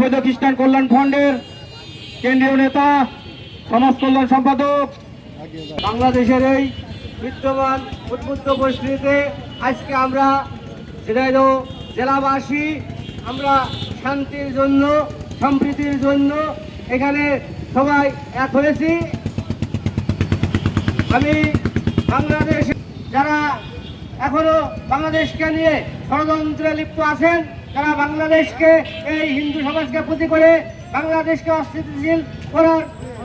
বৈধ খ্রিস্টান কল্যাণ ফন্ডের কেন্দ্রীয় নেতা, সমাজ কল্যাণ সম্পাদক, বাংলাদেশের এই বিদ্যমান উদ্বুদ্ধ পরিস্থিতিতে আজকে আমরা ঝিনাইদহ জেলাবাসী, আমরা শান্তির জন্য, সম্প্রীতির জন্য এখানে সবাই এক হয়েছি। আমি বাংলাদেশ যারা এখনও বাংলাদেশকে নিয়ে ষড়যন্ত্রে লিপ্ত আছেন তারা বাংলাদেশকে, এই হিন্দু সমাজকে প্রতি করে বাংলাদেশকে অস্থিতিশীল করার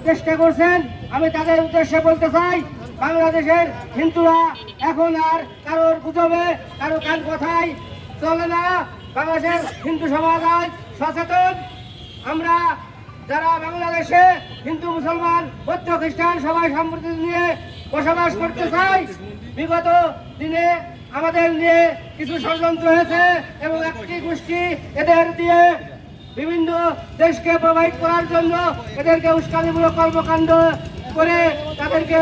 চেষ্টা করছেন। আমি তাদের উদ্দেশ্যে বলতে চাই, বাংলাদেশের হিন্দুরা এখন আর কারোর গুজবে, কারও কান কথায় চলে না। বাংলাদেশের হিন্দু সমাজ আজ সচেতন। আমরা যারা বাংলাদেশে হিন্দু, মুসলমান, বৌদ্ধ, খ্রিস্টান সবাই সম্প্রতি নিয়ে বসবাস করতে চাই, বিগত দিনে আমাদের নিয়ে কিছু ষড়যন্ত্র হয়েছে এবং একটি গোষ্ঠী এদের দিয়ে বিভিন্ন দেশকে প্রভাবিত করার জন্য এদেরকে উস্কানিমূলক কর্মকাণ্ড করে তাদেরকে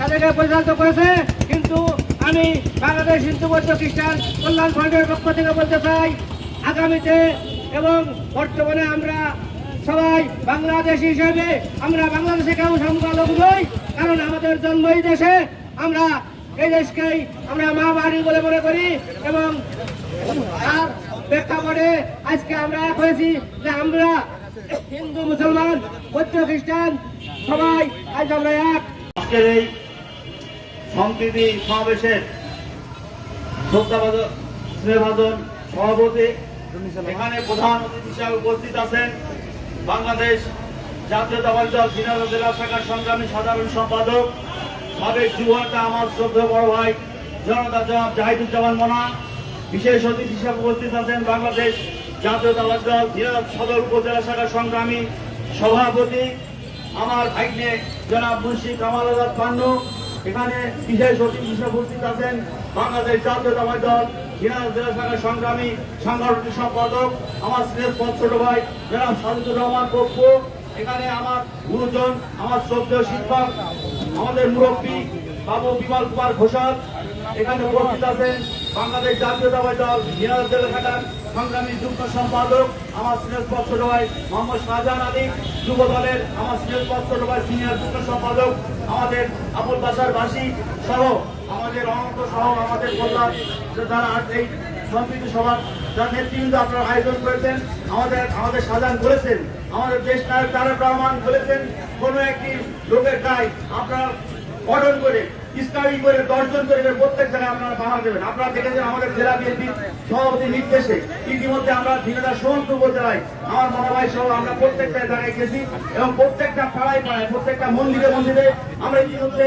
তাদেরকে পরিচালিত করেছে। কিন্তু আমি বাংলাদেশ হিন্দু বৌদ্ধ খ্রিস্টান কল্যাণ ফন্ডের পক্ষ থেকে বলতে চাই, আগামীতে এবং বর্তমানে আমরা সবাই বাংলাদেশ হিসেবে আমরা বাংলাদেশে কেউ সংখ্যালঘু নই, কারণ আমাদের জন্ম এই দেশে। আমরা এই দেশকেই আমরা মা বাড়ি বলে মনে করি এবং প্রেক্ষাপটে আজকে আমরা এক হয়েছি যে আমরা হিন্দু, মুসলমান, বৌদ্ধ, খ্রিস্টান সবাই আজ আমরা এক। আজকের এই সম্প্রীতি সমাবেশের শ্রদ্ধাভাজন সভাপতি এখানে প্রধান অতিথি হিসাবে উপস্থিত আছেন বাংলাদেশ জাতীয়তাবাদী দল জেলা শাখার সংগ্রামী সাধারণ সম্পাদক সাবেক যুবনেতা, আমার শ্রদ্ধা বড় ভাই, জনতা জবাব জাহিদুজ্জামান মোনা, বিশেষ অতিথি হিসাবে উপস্থিত আছেন বাংলাদেশ জাতীয়তাবাদী দল ঝিনাইদহ সদর উপজেলা শাখার সংগ্রামী সভাপতি, আমার ভাইনে জনাব মুন্সি কামাল আজাদ পান্নু এখানে বিশেষ অতিথি হিসেবে উপস্থিত আছেন বাংলাদেশ জাতীয়তাবাদী দল ঝিনাইদহ জেলা শাখার সংগ্রামী সাংগঠনিক সম্পাদক, আমার স্নেহ ছোট ভাই, জনাব সাজিদুর রহমান পপ্পু এখানে আমার গুরুজন, আমার শ্রদ্ধেয় শিক্ষক, আমাদের মুরব্বী বাবু বিমল কুমার ঘোষাল, এখানে উপস্থিত আছেন বাংলাদেশ জাতীয়তাবাদী দল ঝিনাইদহ জেলা শাখার সংগ্রামী যুগ্ম সম্পাদক, আমার ছোট ভাই মোহাম্মদ শাহজাহান আলী, যুব দলের আমার ছোট ভাই সিনিয়র যুগ্ম সম্পাদক, আমাদের আবুল বাসার বাসী সহ, আমাদের অনন্ত সহ, আমাদের কল্যাণ, যারা এই সম্প্রীতি সভা যার নেতৃবৃন্দ আপনারা আয়োজন করেছেন, আমাদের আমাদের সাজান করেছেন আমাদের দেশ নায়ক তারেক রহমান বলেছেন, কোনো একটি লোকের গায়ে আপনারা গঠন করে ইসলামী করে দর্শন করে প্রত্যেক জায়গায় আপনারা পাহাড় দেবেন। আপনারা দেখেছেন আমাদের জেলা বিএনপি সভাপতি নির্দেশে ইতিমধ্যে আমরা ঝিনাদা সমস্ত উপজেলায় আমার মনোভাই সহ আমরা প্রত্যেকটা জায়গায় গেছি এবং প্রত্যেকটা পাড়ায় পাড়ায়, প্রত্যেকটা মন্দিরে মন্দিরে আমরা ইতিমধ্যে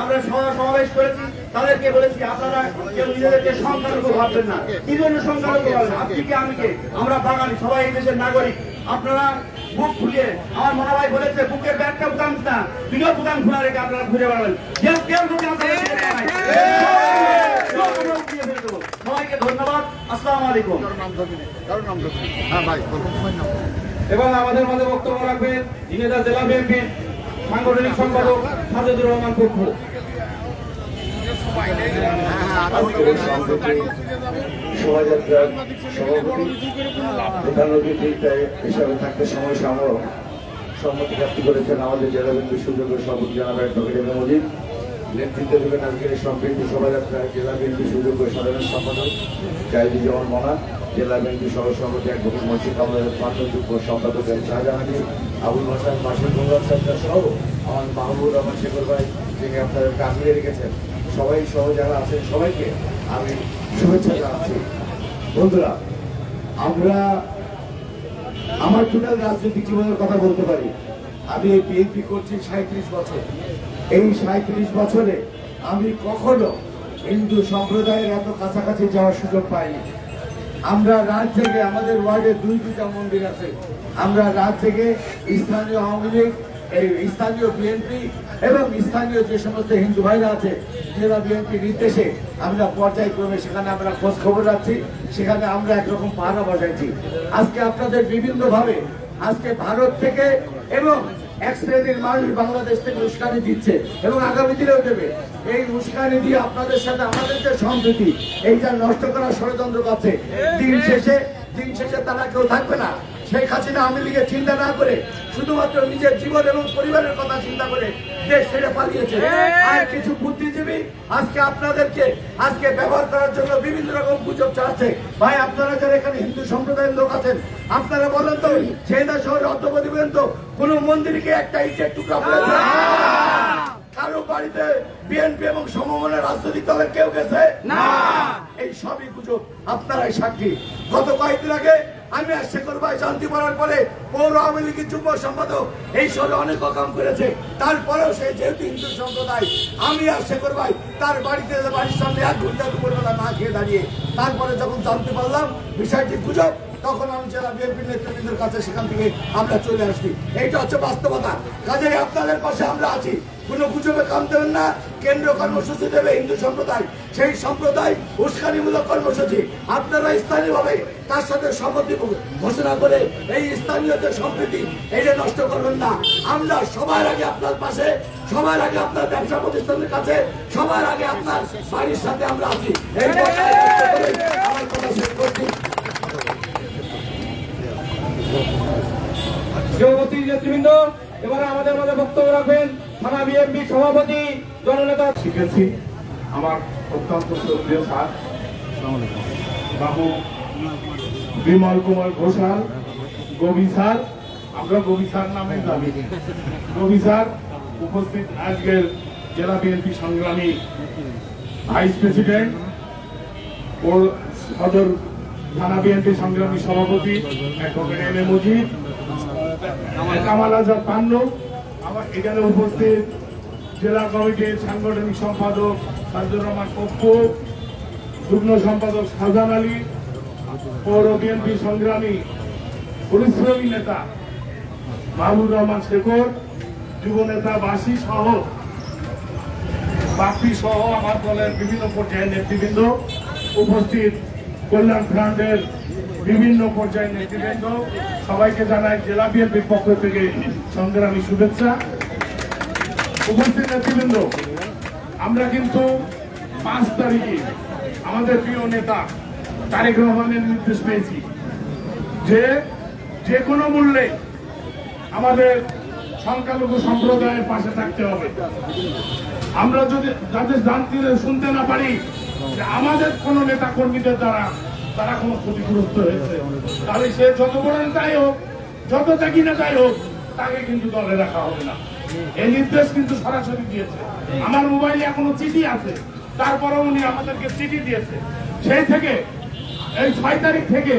আমরা সভা সমাবেশ করেছি তাদেরকে বলেছি আপনারা কেউ নিজেদেরকে সংখ্যালঘু ভাববেন না। কি জন্য সংখ্যালঘু ভাববেন? আপনি কি আমি কে? আমরা বাঙালি সবাই এই দেশের নাগরিক। আপনারা বুক খুলিয়ে আমার মনে হয় বলেছে বুকের ব্যাগটা বুকান না বিনা বুকান খোলা রেখে আপনারা ঘুরে বেড়াবেন। কেউ। সবাইকে ধন্যবাদ। আসসালামু আলাইকুম। এবং আমাদের মধ্যে বক্তব্য রাখবেন ঝিনেদা জেলা বিএনপির সাংগঠনিক সম্পাদক সাজেদুর রহমান মজিদ নেতৃত্বে দেবেন আজকের এই সম্প্রীতি শোভাযাত্রা জেলা বিএনপি সুযোগ্য সাধারণ সম্পাদক জাহিদুজ্জামান মনা জেলা বিএনপি সহ সভাপতি অ্যাডভোকেট মসজিদ আমাদের পাঠযোগ্য সম্পাদক শাহজাহানি আবুল হাসান মাসুদ মোল্লার সরকার সহ আমার মাহবুব রহমান শেখর ভাই, যিনি আপনাদেরকে আগিয়ে রেখেছেন। সবাই সহ যারা আছেন, সবাইকে আমি শুভেচ্ছা জানাচ্ছি। বন্ধুরা, আমরা আমার টোটাল রাজনৈতিক জীবনের কথা বলতে পারি। আমি এই বিএনপি করছি সাঁত্রিশ বছর। এই সাঁত্রিশ বছরে আমি কখনো হিন্দু সম্প্রদায়ের এত কাছাকাছি যাওয়ার সুযোগ পাইনি। আমরা রাত থেকে আমাদের ওয়ার্ডে দুই দুটা মন্দির আছে। আমরা রাত থেকে স্থানীয় আওয়ামী লীগ, এই স্থানীয় বিএনপি এবং স্থানীয় যে সমস্ত হিন্দু ভাইরা আছে জেলা বিএনপি নির্দেশে আমরা পর্যায়ক্রমে সেখানে আমরা খোঁজ খবর রাখছি, সেখানে আমরা একরকম পাহারা বসাইছি। আজকে আপনাদের বিভিন্নভাবে, আজকে ভারত থেকে এবং এক শ্রেণির মানুষ বাংলাদেশ থেকে উস্কানি দিচ্ছে এবং আগামী দিনেও দেবে। এই উস্কানি দিয়ে আপনাদের সাথে আমাদের যে সম্প্রীতি, এইটা নষ্ট করার ষড়যন্ত্র করছে। দিন শেষে দিন শেষে তারা কেউ থাকবে না। শেখ হাসিনা আওয়ামী লীগের চিন্তা না করে শুধুমাত্র নিজের জীবন এবং পরিবারের কথা চিন্তা করে দেশ ছেড়ে পালিয়েছে। আর কিছু বুদ্ধিজীবী আজকে আপনাদেরকে আজকে ব্যবহার করার জন্য বিভিন্ন রকম গুজব চালাচ্ছে। ভাই আপনারা যারা এখানে হিন্দু সম্প্রদায়ের লোক আছেন আপনারা বলেন তো ছেদা শহরে অর্থপতি পর্যন্ত কোন মন্দিরকে একটা ইটের টুকরা পড়েছে কারও বাড়িতে বিএনপি এবং সমমনের রাজনৈতিক দলের কেউ গেছে? না। এই সবই গুজব আপনারাই সাক্ষী। গত কয়েকদিন আগে আমি শেখর ভাই শান্তি পড়ার পরে পৌর আওয়ামী লীগের যুব সম্পাদক এই শহরে অনেক কাম করেছে। তারপরেও সে যেহেতু হিন্দু সম্প্রদায়, আমি শেখর ভাই তার বাড়িতে বাড়ির সামনে এক ঘণ্টা দুপুরবেলা না খেয়ে দাঁড়িয়ে তারপরে যখন জানতে পারলাম বিষয়টি গুজব তখন আমি জেলা বিএনপি নেতৃবৃন্দের কাছে সেখান থেকে আমরা চলে আসছি। এইটা হচ্ছে বাস্তবতা। কাজেই আপনাদের পাশে আমরা আছি। কোনো গুজবে কাম দেবেন না। কেন্দ্রীয় কর্মসূচি দেবে হিন্দু সম্প্রদায়। সেই সম্প্রদায় উস্কানিমূলক কর্মসূচি। আপনারা স্থানীয়ভাবে তার সাথে সম্মতি ঘোষণা করে এই স্থানীয় যে সম্প্রীতি এইটা নষ্ট করবেন না। আমরা সবার আগে আপনার পাশে সবার আগে আপনার ব্যবসা প্রতিষ্ঠানের কাছে সবার আগে আপনার বাড়ির সাথে আমরা আছি। এই আমার কথা শেষ করছি। সভাপতি নেতৃবৃন্দ এবারে আমাদের মাঝে বক্তব্য রাখবেন থানা বিএনপি সভাপতি জননেতা। শিখেছি আমার অত্যন্ত শ্রদ্ধেয় স্যার। বাবু বিমল কুমার ঘোষাল গবি স্যার, আমরা গবি স্যার নামে জানি। গবি স্যার, উপস্থিত আজকের জেলা বিএনপি সংগ্রামী ভাইস প্রেসিডেন্ট ও সদর থানা বিএনপি সংগ্রামী সভাপতি এম এ কামাল আজাদ পান্নু আমার এখানে উপস্থিত জেলা কমিটির সাংগঠনিক সম্পাদক সাজুর রহমান পপ্পু যুগ্ম সম্পাদক শাহজাহান আলী পৌর বিএনপি সংগ্রামী পরিশ্রমী নেতা মাহবুব রহমান শেখর, যুব নেতা বাসী সহ, বাপি সহ আমার দলের বিভিন্ন পর্যায়ের নেতৃবৃন্দ উপস্থিত। কল্যাণ ফ্রান্টের বিভিন্ন পর্যায়ের নেতৃবৃন্দ, সবাইকে জানাই জেলা বিএনপির পক্ষ থেকে সংগ্রামী শুভেচ্ছা। উপস্থিত নেতৃবৃন্দ, আমরা কিন্তু পাঁচ তারিখে আমাদের প্রিয় নেতা তারেক রহমানের নির্দেশ পেয়েছি। যে যে কোনো মূল্যে আমাদের সংখ্যালঘু সম্প্রদায়ের পাশে থাকতে হবে। আমরা যদি যাদের জানতে শুনতে না পারি যে আমাদের কোন নেতা কর্মীদের দ্বারা তারা কোনো ক্ষতিগ্রস্ত হয়েছে, তাহলে সে যত বড় নেতাই হোক, যত ত্যাগী নেতাই হোক, তাকে কিন্তু দলে রাখা হবে না। এই নির্দেশ কিন্তু সরাসরি দিয়েছে। আমার মোবাইলে এখনও চিঠি আছে তারপরে উনি আমাদেরকে চিঠি দিয়েছে। সেই থেকে এই ছয় তারিখ থেকে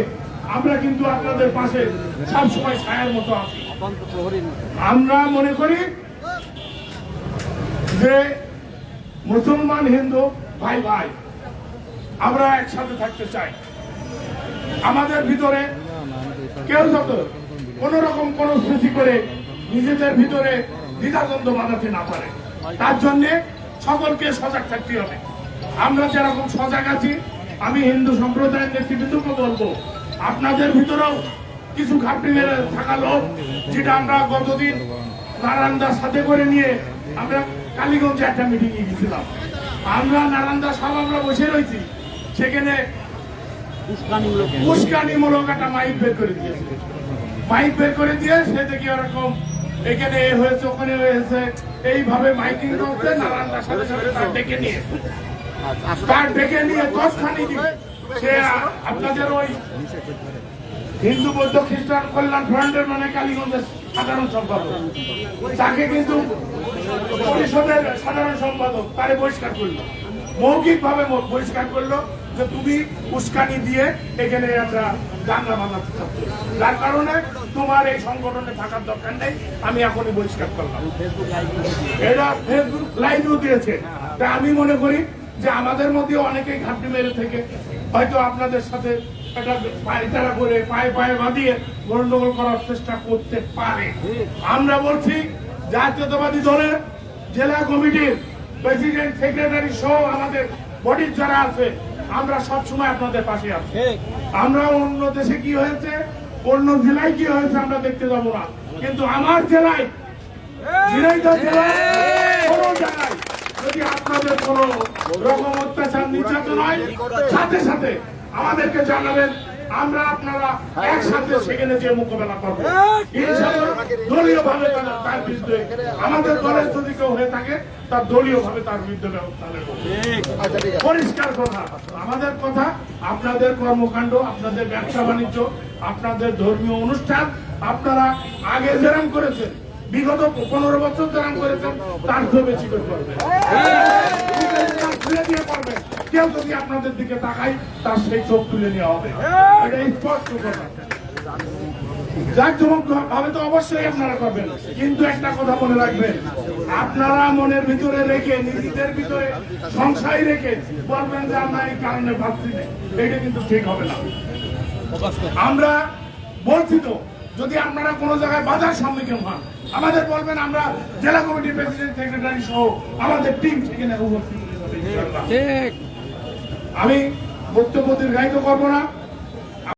আমরা কিন্তু আপনাদের পাশে সবসময় ছায়ার মতো আছি। আমরা মনে করি যে মুসলমান হিন্দু, ভাই ভাই, আমরা একসাথে থাকতে চাই। আমাদের ভিতরে কেউ যত কোন রকম কোন স্মৃতি করে নিজেদের ভিতরে দ্বিধাদ্বন্দ্ব বাঁধাতে না পারে। তার জন্যে সকলকে সজাগ থাকতে হবে। আমরা যেরকম সজাগ আছি আমি হিন্দু সম্প্রদায়ের নেতৃবৃন্দকে বলব। আপনাদের ভিতরেও কিছু ঘাটতি মেরে থাকা লোক, যেটা আমরা গতদিন নারায়ণদার সাথে করে নিয়ে আমরা কালীগঞ্জে একটা মিটিং এ গেছিলাম। আমরা নারায়ণদা সব আমরা বসে রয়েছি, সেখানে উস্কানিমূলক একটা মাইক বের করে দিয়েছে। মাইক বের করে দিয়ে সে দেখি ওরকম এখানে এ হয়েছে, ওখানে হয়েছে, এইভাবে মাইকিং করছে, নারায়ণদার সাথে সাথে ডেকে নিয়ে। তার ডেকে নিয়ে দশখানি সে আপনাদের ওই হিন্দু, বৌদ্ধ, খ্রিস্টান কল্যাণ ফ্রন্টের মানে কালীগঞ্জের সাধারণ সম্পাদক। তাকে কিন্তু পরিষদের সাধারণ সম্পাদক তারে বহিষ্কার করল। মৌখিক ভাবে বহিষ্কার করল যে তুমি উস্কানি দিয়ে এখানে একটা দাঙ্গা বানাতে চাচ্ছ। যার কারণে তোমার এই সংগঠনে থাকার দরকার নেই, আমি এখনই বহিষ্কার করলাম। এরা ফেসবুক লাইভও দিয়েছে। তা আমি মনে করি যে আমাদের মধ্যে অনেকেই ঘাটতি মেরে থেকে হয়তো আপনাদের সাথে পায়তারা করে, পায়ে পায়ে বাঁধিয়ে করার চেষ্টা করতে পারে। আমরা বলছি, জাতীয়তাবাদী দলের জেলা কমিটির প্রেসিডেন্ট, সেক্রেটারি সহ আমাদের বডির যারা আছে, আমরা সব সময় আপনাদের পাশে আছি। আমরা অন্য দেশে কি হয়েছে, অন্য জেলায় কি হয়েছে আমরা দেখতে যাব না। কিন্তু আমার জেলায় জেলায় কোনো জায়গায় যদি আপনাদের কোনো রকম অত্যাচার, নির্যাতন হয়, সাথে সাথে আমাদেরকে জানাবেন। আমরা আপনারা একসাথে সেখানে যে মোকাবেলা করব। দলীয় ভাবে তার বিরুদ্ধে, আমাদের দলের যদি কেউ হয়ে থাকে, তার দলীয় ভাবে তার বিরুদ্ধে ব্যবস্থা নেব। পরিষ্কার কথা, আমাদের কথা, আপনাদের কর্মকাণ্ড, আপনাদের ব্যবসা বাণিজ্য, আপনাদের ধর্মীয় অনুষ্ঠান, আপনারা আগে যেরাম করেছেন বিগত পনেরো বছর যেরাম করেছেন, তার চেয়ে বেশি করে কেউ যদি আপনাদের দিকে তাকাই তার সেই চোখ তুলে নেওয়া হবে। এটা স্পষ্ট কথা। তো অবশ্যই আপনারা করবেন। কিন্তু একটা কথা মনে রাখবেন। আপনারা মনের ভিতরে রেখে, নিজেদের ভিতরে সংশয় রেখে বলবেন যে, আমরা এই কারণে ভাবছি না। এটা কিন্তু ঠিক হবে না। আমরা বলছি তো যদি আপনারা কোনো জায়গায় বাধার সম্মুখীন হন আমাদের বলবেন আমরা জেলা কমিটির প্রেসিডেন্ট সেক্রেটারি সহ আমাদের টিম সেখানে উপস্থিত আমি বক্তব্য দীর্ঘায়িত করব না।